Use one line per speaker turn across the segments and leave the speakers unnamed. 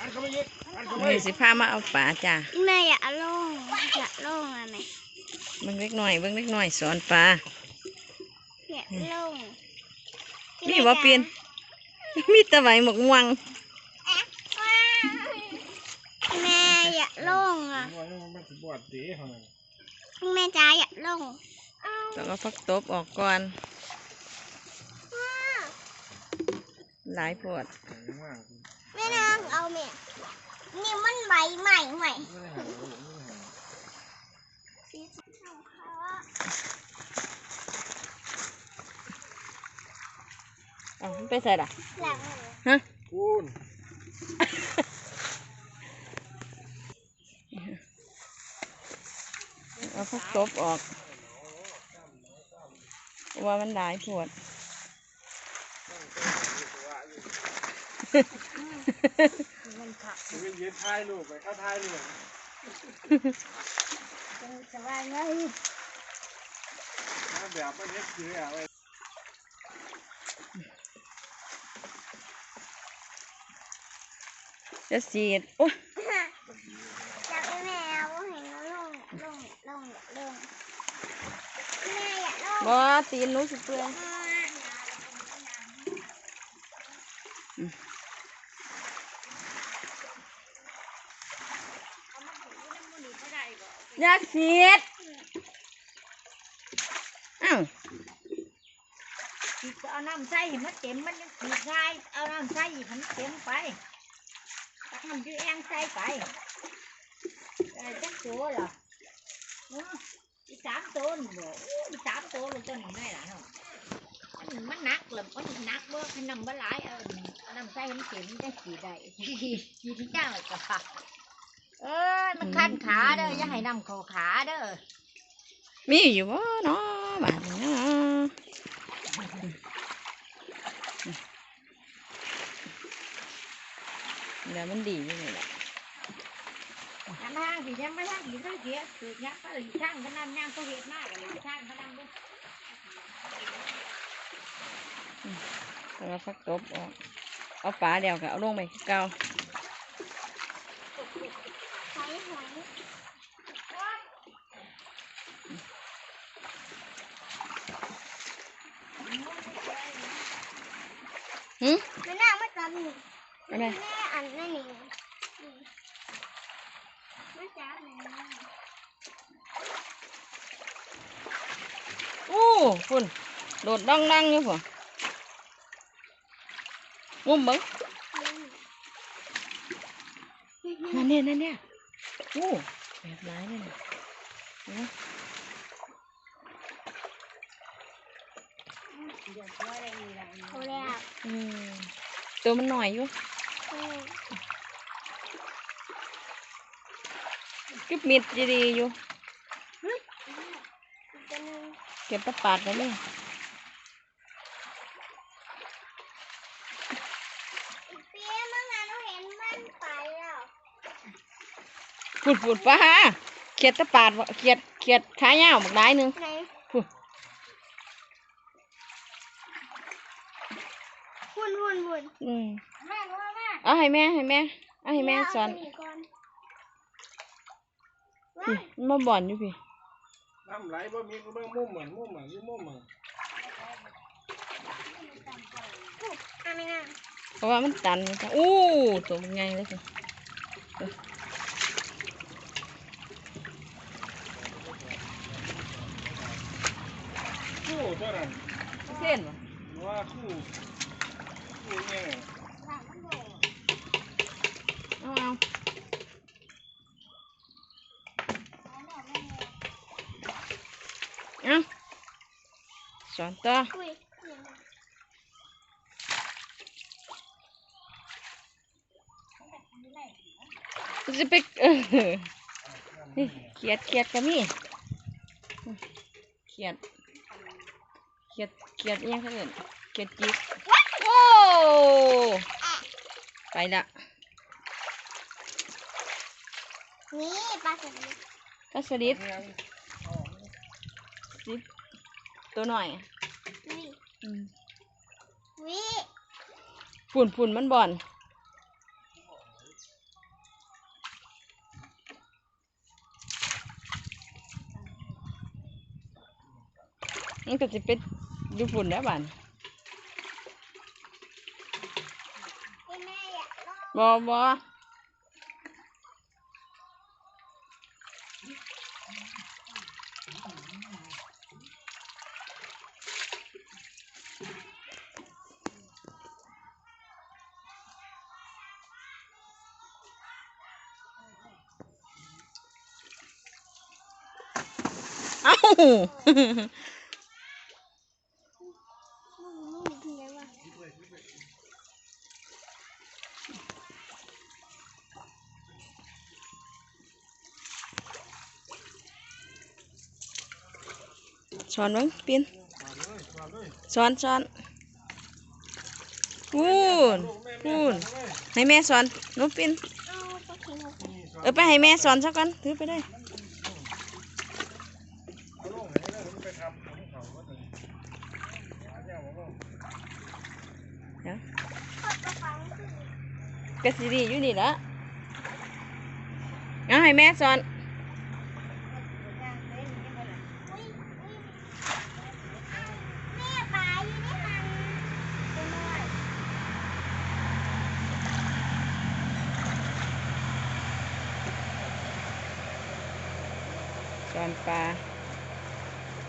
อันเข้าไปยิกอันเข้าไป
นี่สิพามาเอาปลาจ้า
แม่อยากลงอยากลงอะแม่
เบิ่งเล็กน้อยเบิ่งเล็กน้อยสอนปลา
อยากลง
มีบ่เปลี่ยนมีแตะไหวหมกม่วง
แม่อยากลงอะ
ว่ามันสิบวชตีเขาน่ะ
แม่จ้าอยากลง
ต้องเอาพักตบออกก่อนหลายปวด
แข็ง
แม่นางเอาแม่นี่มันใบใหม่ใหม่
ไม่ได้หม่ได้หา
สีของเขาอะ
เอ้ามันไปใส่ละ
หลัง
ฮะ
คุณ
เอาพักตบออกเพราะว่ามันหลายปวด
มันยืนท้ายลูกไปเข้าท้ายลูก
สบายเลย
มาแบบไม่เฮ็ดคืออะไร
จะสีดโอ้ย
แม่เอาเห็นแล้วลงลงลงลงแม่อยากลง
บ่ตีนหนูสิเปื่อย อยากสีดอ้าว
ขีดก็เอาน้ำใส่ให้มันเต็มมันยังขีดง่ายเอาน้ำใส่ให้มันเต็มไปตักมันยืแองใส่ไปได้จักตัวเหรอเนาะอีสามตัวนี่บ่อู้อีสามตัวเลยตัวนี้ได้ล่ะเนาะมันมันหนักเลยมันหนักเบ้อให้น้ำบ่หลายเอาเอาน้ำใส่ให้มันเต็มมันจะขีดได้ขีดขีดที่จ้างเลยก็ เอ้ยมันคันขาเด้ออย่าให้น้ำเข้าขาเด้อ
มีอยู่บ่เนาะบ้านนี้เนาะเดี๋ยวมันดีอยู่นี่แหละ
ยังไม่ทางสิยังไม่ทางสิก็เสียสืบยักษ์ก็เลยช่างพนันย่างก็เหตุมากเลยช่างพนันด้วย
แล้วก็พักตบออกเอาปลาเดียวก็เอาลงไปคือเก่า
ใช้หอย
หึ
แม่นางมาจับหนู
อะไร
แม่อันนั่นนี่มาจับหนู
อู้คุณโดดดังดังๆอยู่พ่งุ้มเบิ้งนั่นเนี่ยนั่นเนี่ย อู้แบบร้ายเลยนะเนาะ
เขาแล้ว
อืมตัวมันหน่อยอยู่
อืม
กึบมิดดีๆอยู่
อีกตัวหนึง
เก็บตะปาดไปเลย
อีกเปี้ยมึงอะหนูเห็นมันไปแล้ว
ปุดปุดป้าเขียดตะปาดบ่เขียดเขียดขายาวบักได้หนึง
ไหน
พุ่น
วุ่นวุ่นวุ่น
อืม
แม่รู้แม่
เอาให้แม่ให้แม่เอาให้แม่สอน
เาตัวก่อน
พี่มันมาบ่อนอยู่พี่
น้ำไหลบ่มีก็เบิ่งมุมเหมือนมุมเหมือนอยู่มุมเหมือน
อะไม่น่า
เพราะว่ามันตันนี่จ้ะอู้ตัวมันใหญ่เลยสิ
คู่เท่านั้น
เส้นบ่
ว่าคู่คู่เนี่ย
เอาเอาเอาสอนต่อ
อุ้ย
จะไปเขียดเขียดก็มีเขียด ลียดเกียดยงเขาเอินเกียดจิกโอ้ไปละ
นี่ปลาสลิด
ปลาสลิด
จิ
ดตัวหน่อยนี่
วิ
ฝุ่นฝุ่นมันบ่อนมันก็จะเป็น อยู่ฝุ่นแล้วบ้าน
ให้แม่อยากลอง
บ่บ่เอ้า
ไม่มีเลยว่ะ
ช้อนมั้งปีนช้อนช้อนพูนพูนให้แม่สอนนุ๊ปิน
เอ
อ
ไปให้แม่สอนสักกันถือไปได้
เก
ระ
สีดีอยู่นี่ละงั้นให้แม่สอน
อุ้ยอุ้ยเอาแม่ปลาอยู่ในมันเป็นด้วย
สอนปลา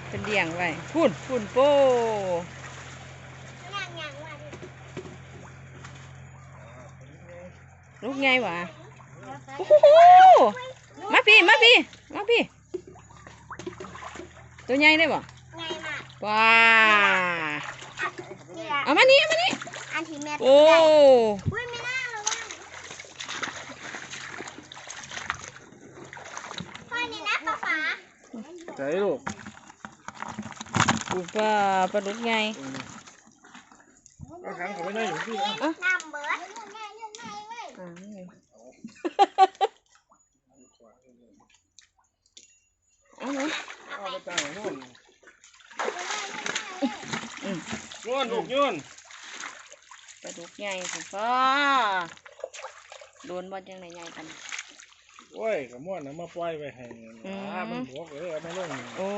เป็นเลี้ยงไว้พูนพูนโป้
ย่างย่างว่าดิ
ลูกไงวะโอ้โหมาพี่ มาพี่ มาพี่ ตัวใหญ่ได้บ่
ไงมา
ว้า
เนี่ย
เอามานี่เอามานี่
อันที่แม่
โอ้
ได้อุ้ยไม่น่าเลยว่ะพ่อนี่นะป้าป๋า
ใจลูก
ปูปลาปลาดุกไง
เอาขังเขาไม่ได้อยู่ที่
น้ำเบิร์ดยังไงยังไงเว้ย
อ่านี่ไงเอาไหม
เอาไปจ่ายนู่น
อืม
นู่นลูกนู่น
ปลาดุกใหญ่สิพ่อโดนบอลจังไหนใหญ่กัน
โอ้ยกระม่วนนะมาปล่อยไปให้
อืม
อ่ามันบวกเออเอามาลง
โอ้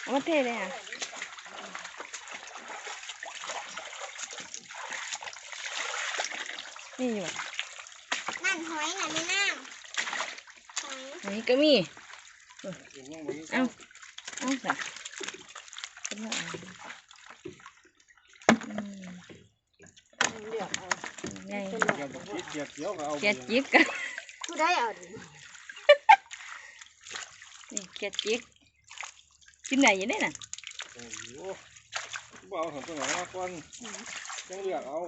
เอามาเทเลยอะนี่อยู่
นั่นหอยน่ะไม่น้ำหอย
อันนี้ก็มี
อยู่ข้างบน
เอ้า เอาจ้ะเป็นว่าเอาอืมไง
เกียบเกียบเกียวก็เอา
เกียดจิกกัน
กูได้เอาดิ
นี่เกียดจิกกินไหนอยังได้น่ะ
โอ้โหบ่เอาของตัวไหนมาก่อนยังเลือกเอา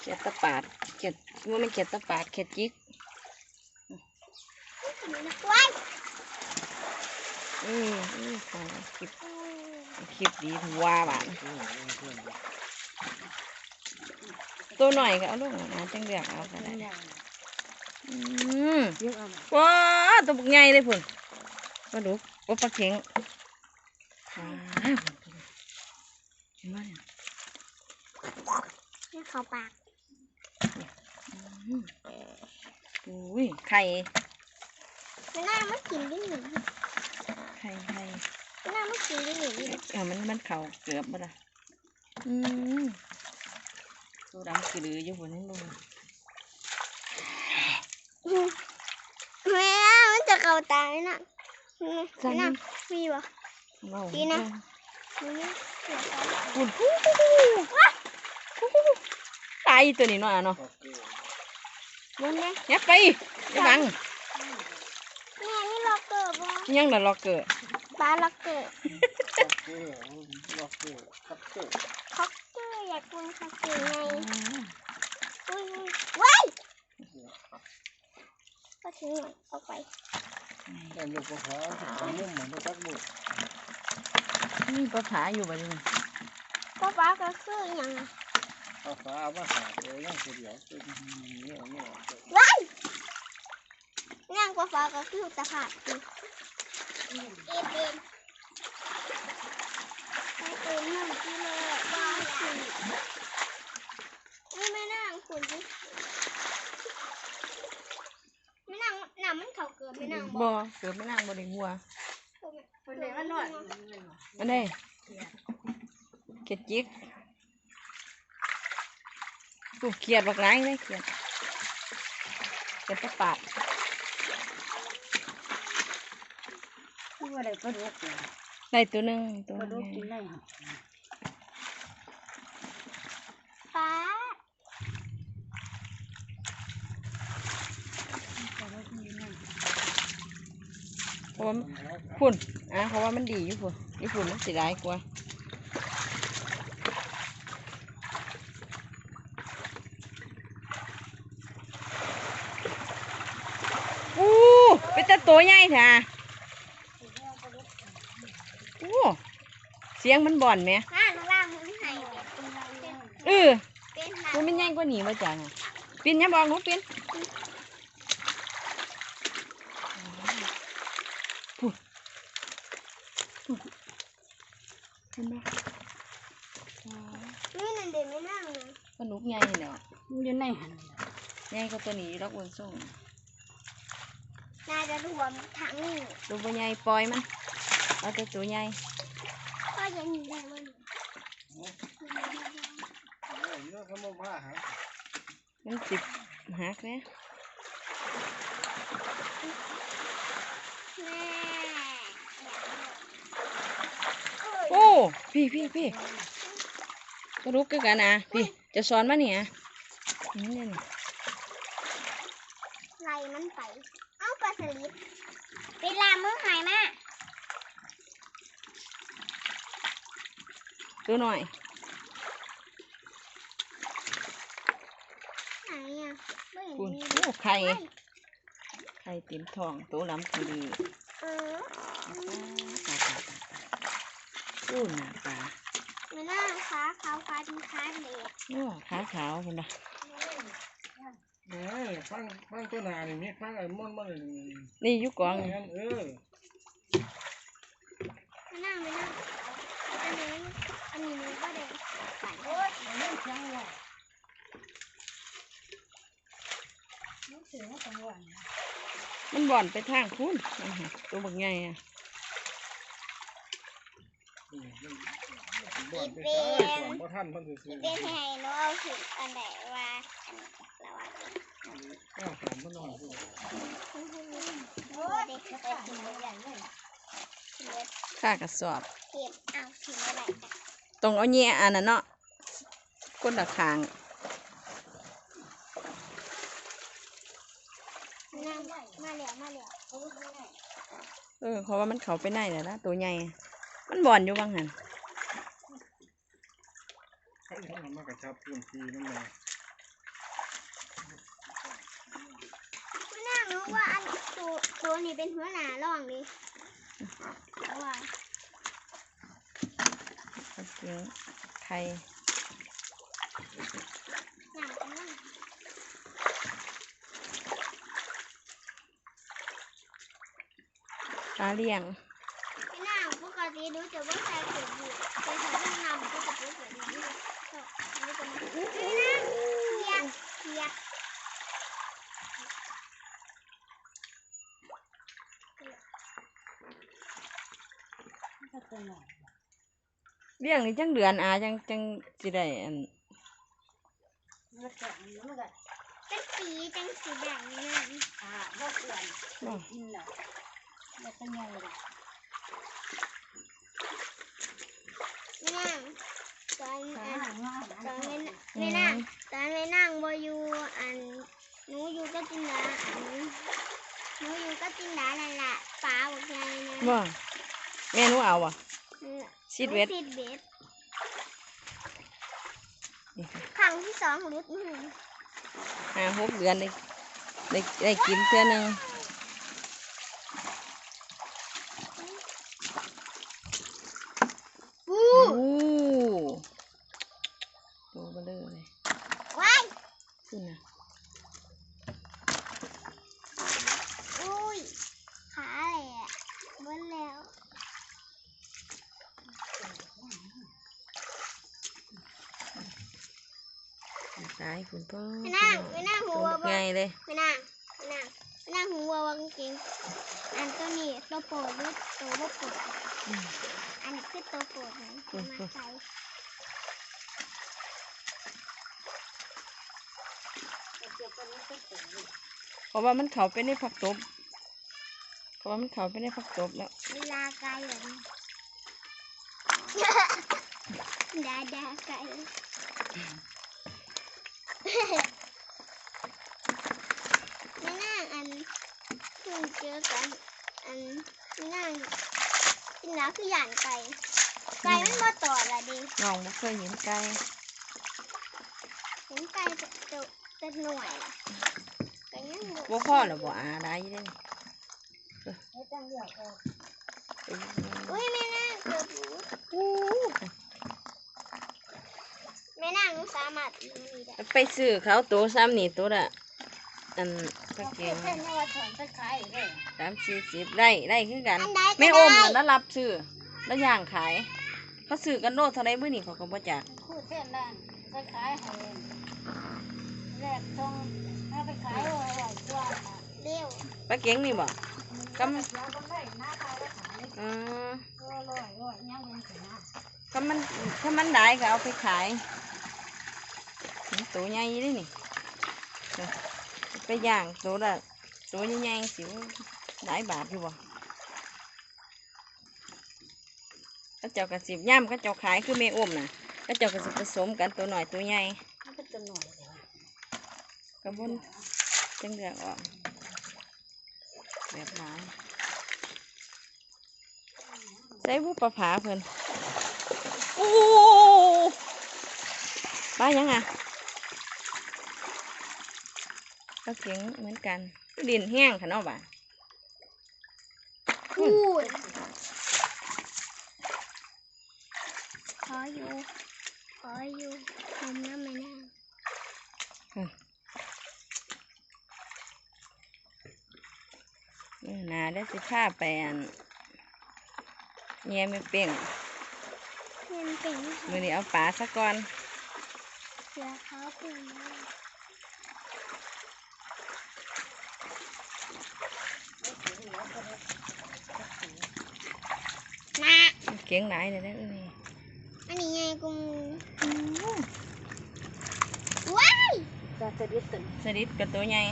เกียดตะปาดเกียดว่ามันเกียดตะปาดเกียดจิก
ว้าย
อืมอืมขอคลิปคลิปดีถือว่าบาน ตัวหน่อยก็เอาลูกนะจังเลือกเอาก็ได้อืมว้าตัวบุกใหญ่เลยพุ่นปลาดุกโอ้ปลาเข็งว้าวเห็นไหมเนี่ย
นี่เขาปาก
อืมอุ้ยไข่
ไม่น่ามากินดิหนิ
ไข่ไข่
ไม่น่ามากินดิหนิ
เออมันมันเข่าเกือบบ่ละอืม ตัวดำกืออยู่บนนั้นดู
แม่มันจะเกาตายน่ะไม่น่ามีบ่
เบา
ดีนะมีเสียใจ
ปุ่นฮู้ตายตัวนี้เนาะเนาะ
บนเนี่ย
ยับไปอยับัง
แม่นี่ล็อกเกอร์บ่
ยังน่ะล็อกเกอร์
ปลาล็อกเกอร์
คักเกอร์ล็อกเกอร์คักเกอร์
คอกเกอร์ อยากกินคอกเกอร์ไงอุ้ยว้ายก็ทิ้งมันเอาไป
แต่ลูกก็หาทำนุ่มเหมือนไม่ตักบุก
นี่ปลาผาอยู่บ่นี่
ป้าป้าก็คืออย่างน่ะ
เอาฟ้าเอามาหาเลยนั่งเดียวเป็นเนี่ยเนี่ย
ว้ายนั่งป้าป้าก็คือตะขาดอยู่เอ็นเอ็นไปเต็มหนึ่งกิโล บ้าสินี่ไม่นั่งคุณดิไม่นั่งน้ำมันเขาเกิดไม่นั่ง
บ่เกิดไม่นางบ่ได้หัว
คนไหนมันนอน
มันได้เขียดจิกกูเขียดบักไรเลยเขียดเขียดตะปาด
ที่ว่าได้ปลาดุกเนี่ย
ได้ตัวหนึงตัว
ปลาดุก
ให
กิน
ญ่
ได้หรอ
ฟ้า
ปลาดุกกินได้
เพ ราะว่าพุ่นอะเพราะว่ามันดีอยู่พุ่นอยู่พุ่นมันสิร้ายกว่าอู้เป็นแต่ตัวใหญ่แท้อะอู้เสียงมันบ่อนไหม
หน้าข้างล่างมันหายไปเป็น
เออ
เป็นหา
มันไม่ใหญ่กว่านี้มาจังอะปินอยังบอกหนูปินพุ่นพุ่นเห็นไหมว้าว
นี่นั่นเด็กไม่นั่งนะ
ปลาหนุกใหญ่เนาะ
มันอยู่ในหัน
ใหญ่กว่าตัวนี้รักวนส่ง
น่าจะรวมทั้งนี่
ตัวบ่ใหญ่ปล่อยมันเอาแต่ตัวใหญ่
ก็ยังมีได้มัน
เอ้ยเนาะเขามาว่าหา
มันติดหักเนี่ย
แม่
โอ้พี่พี่พี่กระดูกคือกันนะพี่จะสอนมาเนี่ยนี่เนี่ยนี่
ไล่ มันไป เอาปลาสลิดเวลามือหายมา
ตัวหน่อย
ไหนอะไม่เห็น
คุณ
มี
โอ้ไข่ไข่เต็มท้องตัวล้ำคือดี
เออ
ปลาปลาปลาปลาโอ้หน้าปลา
ไม่น่าขาเขาฟ้าดีขาเด็ก
โอ้ขาขาวคนละ
เอ้ยฟังฟังตัวหนานี่มีฟังไอ้ม่อนมันนี่
นี่อยุกอง
งั้นเออ
ไม่น่าไม่น่าอันนี้อันนี้มันก็เด็กปั่น
โอ้ยมันเสียงเลยมันเสียงจังหวะ
มันบ่อนไปทางคุณอ่าฮะตัวบักใหญ่อะ
อืมมันบ่อนไปซ้ายก่อนบ่ทันเพิ่นสิซื้อ
เป็นไงหนูเอาถึงอันไหนว่าอันระหว่าง
อ้าวถามมันหน่อยสิ
โอ้เด็กไปกินไม่ได้เลย
ค่ากระสอบ
เก็บเอาทิ้งไว้ได้จ้ะ
ตรงเอาแย่อันนั้นเนาะก้นตะคาง
นั่งมาเหลียวมาเหลียว
เออเพราะว่ามันเขาไปไหนแล้วนะตัวใหญ่อะมันบ่อนอยู่บางหัน
เขาอีกมันมากระชับพื้นที่นั่นแหละ
ไม่น่ารู้ ว่าอันตัวตัวนี้เป็นหัวหน้าร่องดิเพราะว่า
เขาเลี้ยงไข่
หนังกันนั่ง
ปลาเลี้ยง
ไม่น่าปกติดูจะว่าใครเก็บอยู่แต่ถ้าต้องนำก็จะรู้แบบนี้ก็ไม่จะมาไม่น่าเคียเคีย
ก็ตัวหน่อย
เลี้ยงนี่จังเดือนอาจังจังสิได้อัน
มันก็มันก็
เป็นสีจังสีแดงนี่นะ
อ่าบ่เอื่อนกินแล้วแล้วก็ยังเลย
ไม่น่าตอนตอนไม่น่าไม่น่าตอนไม่นั่งบอยู่อันหนูอยู่ก็จินดาอันหนูอยู่ก็จินดานั่นแหละป้าบอกไงนะ
บ่ แม่หนูเอาอะ
เออ
ซีดเวท
ซีดเวท
นี่ค่ะ
ครั้งที่สองรุดมือ
ห้าหกเดือนได้ได้ได้กินเทื่อหนึง
อู้
โอ้ตัวเบลอเลย
ว้าย
ขึ้นนะ
อุ้ยขาอะไรอะเบิ้ลแล้ว
ตาย คุณพ่อ
ไม่นั่งไม่นั่งหั
ตัว
ว
บัก
บ่
ใหญ่เลย
ไม่นั่งไม่นั่งไม่นั่งหัววางจริงอันตัวนี้ตัวโปรดหรือตัวบ่โปรดอันนี้คือตัวโปรดนะมาใส่
เพราะว่ามันเขาไปในผักตบเพราะว่ามันเขาไปในผักตบแล้ว
เวลาไกลแบบนี้ดาดาไกลไม่น่าอัน เพิ่งเจอกันอันไม่น่ากินแล้วคือหยานไก่ไก่มันมาต่อละดิ
น้องบ่เคยเห็นไก่
เห็นไก่จะจะจะหน่วยล่ะไก่ยังบ่
บ่พ่อหรอบ่อาได้อยัง
ไม่ต้องเลือกออก
อุ้ยแม่นางเกือบรู้แม่นางหนูสามารถอยู่นี่ได้
ไปซื้อเขาตัวซ้ำนี่ตัวละอัน ปลา
โอเค
เก่ง
เส้นนี้ว่าถอนไปขายเลย
สามสี่สิบได้ได้คือกัน
อันใดก็
แม่อม
ได้
น่ะแล้วรับซื้อแล้วย่างขายเขาซื้อกันโลเท่าไรมื้อนี่เขาก็บ่จัก
คู่เส้นนั่นไปขายให้แรกทงถ้าไปขายว่าอร่อยกว่า
เร็ว
ปลาเก่งนี่บ่
กำเราก็ได้หน้าขายแล้วขาย
อือ
ก็อร่อยอร่อยยังเป็นสินะ
ถ้ามันถ้ามันได้ก็เอาไปขายมันตัวใหญ่เด้นี่เออ ไปย่างตัวละตัวใหญ่ๆสิวหลายบาทอยู่บ่ก็เจ้ากระสิบย่ำก็เจ้าขายคือแม่อมน่ะก็เจ้ากระสิบผสมกันตัวหน่อยตัวใหญ่
มันเป็นตัวหน่อยเลย
กระบนจังเลือกออกแบบหลายใส่บุปผาเพิ่นโอ้ปลายังอะ ปลาเก่งเหมือนกันดินแห้งค่ะเนาะบ่า
พูดขออยู่ ขออยู่ทำน้ำแม่นาง
มื้อหนาได้สิพาไปอันแย่ไม่เป่ง
เพื่อนเป็น
มือนี้เอาปลาซะก่อน
เสือเขาวเป็น นะ
เก่งหลายเลยนะเอ้ย
อันนี้ไงกูว้าย
จะจะดิบตึง
สลิดกับตัวใหญ่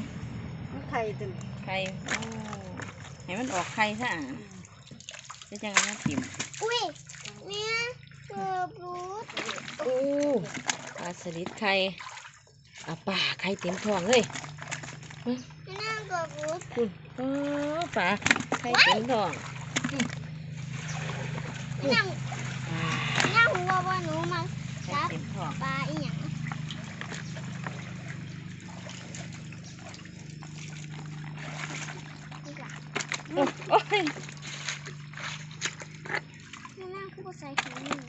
มันไข่ตึง
ไข่โอ้ให้มันออกไข่ซะอะจะจังเอามาจิ้ม
อุ้ยแม่เกือบรู้
โอ้ปลาสลิดไข่อะป่าไข่เต็มท้องเลย
แม่นางเกือบรู้
คุณโอ้ปลาไข่เต็มท้อง
แม่ นาง
อ่า
แม่นางหัวว่าหนูมา
ไข่เต็มท้อง
ปลาอีหยัง
โอ้โอ้ย
แม่นางคือบ่ใส่ถุงมือ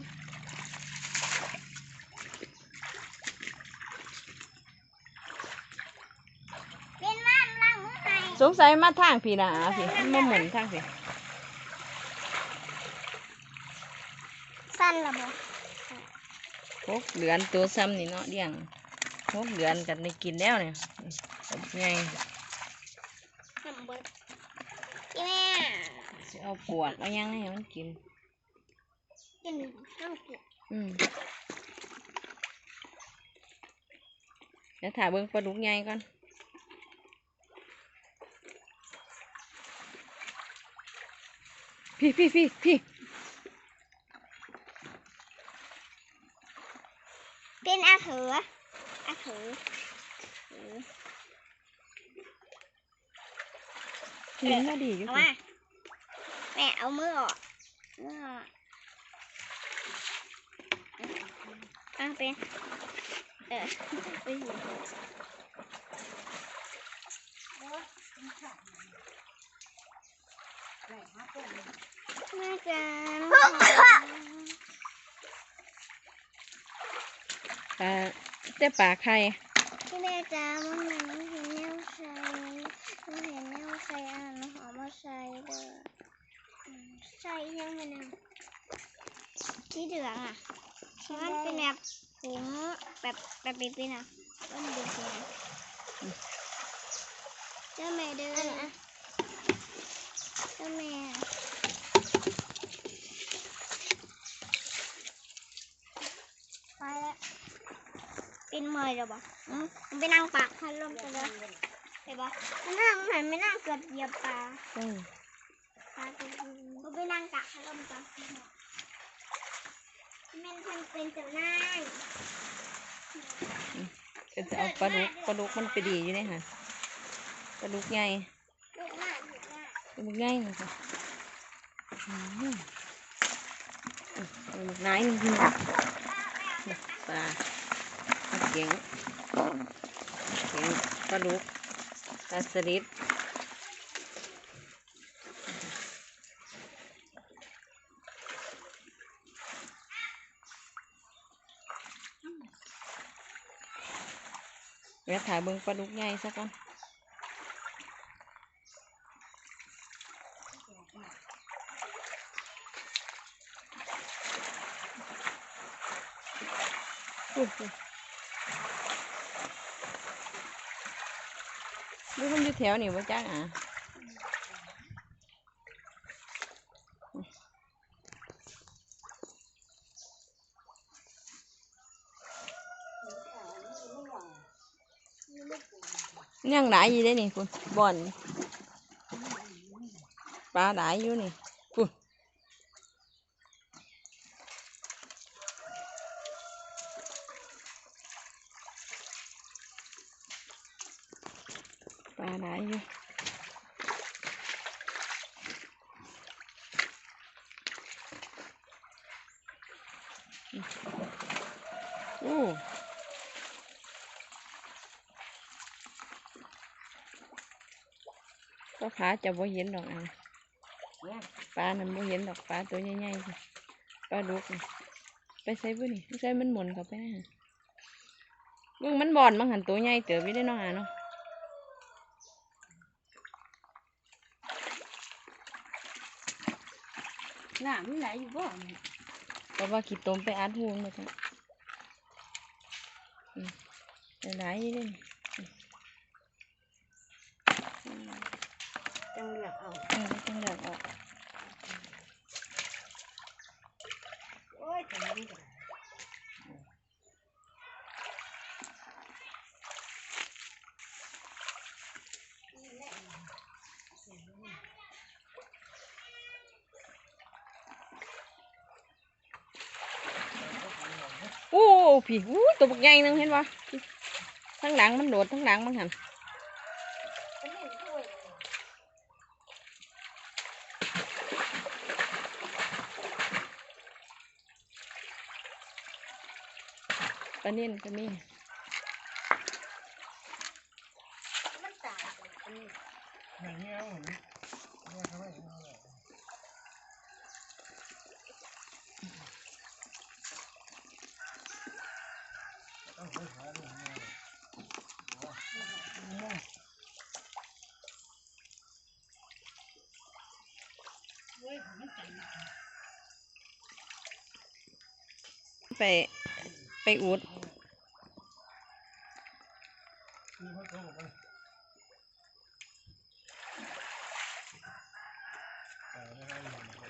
เป็นว่านล้างมือให้
สงสัยมาทางพี่นะพี่มันมาหมุนทางพี่
สั้นละบ่
หกเดือนตัวซ้ำนี่เนาะเลี้ยงหกเดือนกันได้กินแล้วเนี่ยไง
ทำเบิดพี่แม่
สิเอาปวดเอายังให้มันกิน
กินน้ำกิน
อืมเดี๋ยวถ่ายเบิ้งปลาดุกใหญ่ก่อนพี่พี่พี่พี่
เป็นอาเถออาเถอเออ
ลิ้นมาดีอยู่
เอา
พี่
มาแม่เอามือออกมือออกเอาเป็นเออไปอยู่แม่จ๋า
ปลาแต่ปลาไข่
พี่แม่จ๋ามันเหมือนเห็นแนวใส่มันเห็นแนวใส่อาหารหอมมาใส่เด้อใส่ยังไงนะสีเหลืองอะมันเป็นแบบผงแบบแบบปีปีน่ะมันดูสินะเจ้าแม่เด้อตัวแม่ไปแล้ว เป็นเมยเดี๋ยวบอกอืมมันไปนั่งปากพัดลมกันเลยเห็นปะมันนั่งหันไม่นั่งเกือบเหยียบปลา
ใช่
ปลาตัวนี้มันไปนั่งตักพัดลมกันแม่นทันเป็นเจ้านาย
ก็จะเอาปลาดุกปลาดุกมันไปดีอยู่เนี่ยค่ะปลาดุกใหญ่
ลูกหน้าลูกหน้า
ปลาดุกใหญ่เลยค่ะอืมปลาดุกน้อยหนึงพี่น้องปลาปลา เข็งเข็งปลาดุกปลาสลิดเดี๋ยวถ่ายเบิ่งปลาดุกใหญ่สักก่อนอุ๊ ยดูมันอยู่แถวนี่ว่จ้าอะยังหลายอยู่ได้นี่คุณบ่อนปลาหลายอยู่นี่คุณปลาหลายอยู่โอ้ ก็ขาจะบ่เห็นดอกอะปลานั่นบ่เห็นดอกปลาตัวใหญ่ๆสิปลาดุกนี่ไปใส่บุนี่ไม่ใส่มันหมุนเข้าไปนะฮะมึงมันบอนมังหันตัวใหญ่เติบอยู่ได้เน้องอะเนาะ
น้ำมันไหลอยู่บ่
เพราะว่าขี้ตมไปอัดหูมันมาจ้ะอืมหลายๆอยู่เด้นี่
จังเลือกเอา
เออจังเลือกออก
โอ้ย จังนี้ก็ได้
โอ้พี่อู้ตัวบักใหญ่หนึงเห็นปะทั้งหลังมันโดดทั้งหลังมันหัน
อันนี้ถ้วย
ป ลาเนียนก็มี
มันตายไปอันนี้
อย่างเงี้ยเอาหนิว่าทำไมถึงเอาเลยต้องไปหาดูเนี่ย
ถ้วยของมันตาย
ไป ไปอุด
คือเขาโตไปแต่ไม่ให้มันไป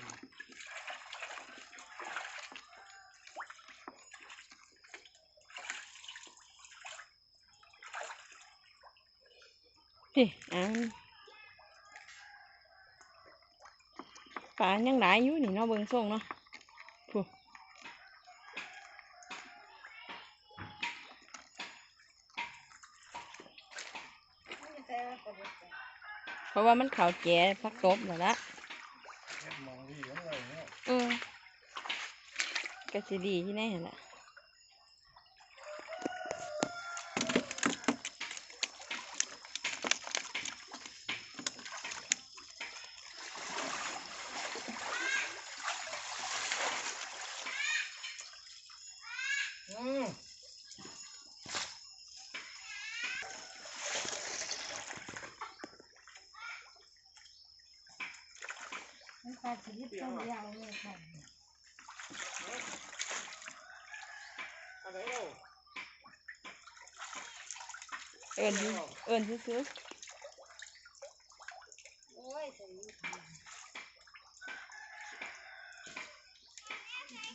พี่อ่านปลายังหลายอยู่นี่เนาะเบิ่งส่งเนาะผู้
มันแต่กระบอกแต่
เพ ราะว่ามันเขาแก่พักตบแล้วละ
เฮ็ดมองดีอย่างไรเนี่ย
เออก็สิดีที่แน่หั่นแหละ
ta chỉ
biết trong leo như vậy ơn chứ ơn chứ chứ Hãy subscribe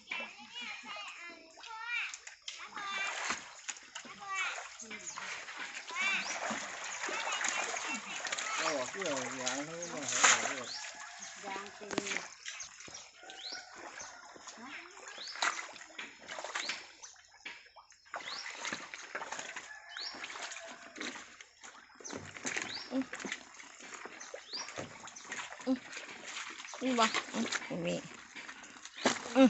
cho kênh Ghiền Mì Gõ Để không
bỏ lỡ những video hấp dẫn า
งตีอืมอื
มอื
มอื
มอืม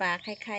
ฝากให้
ใคร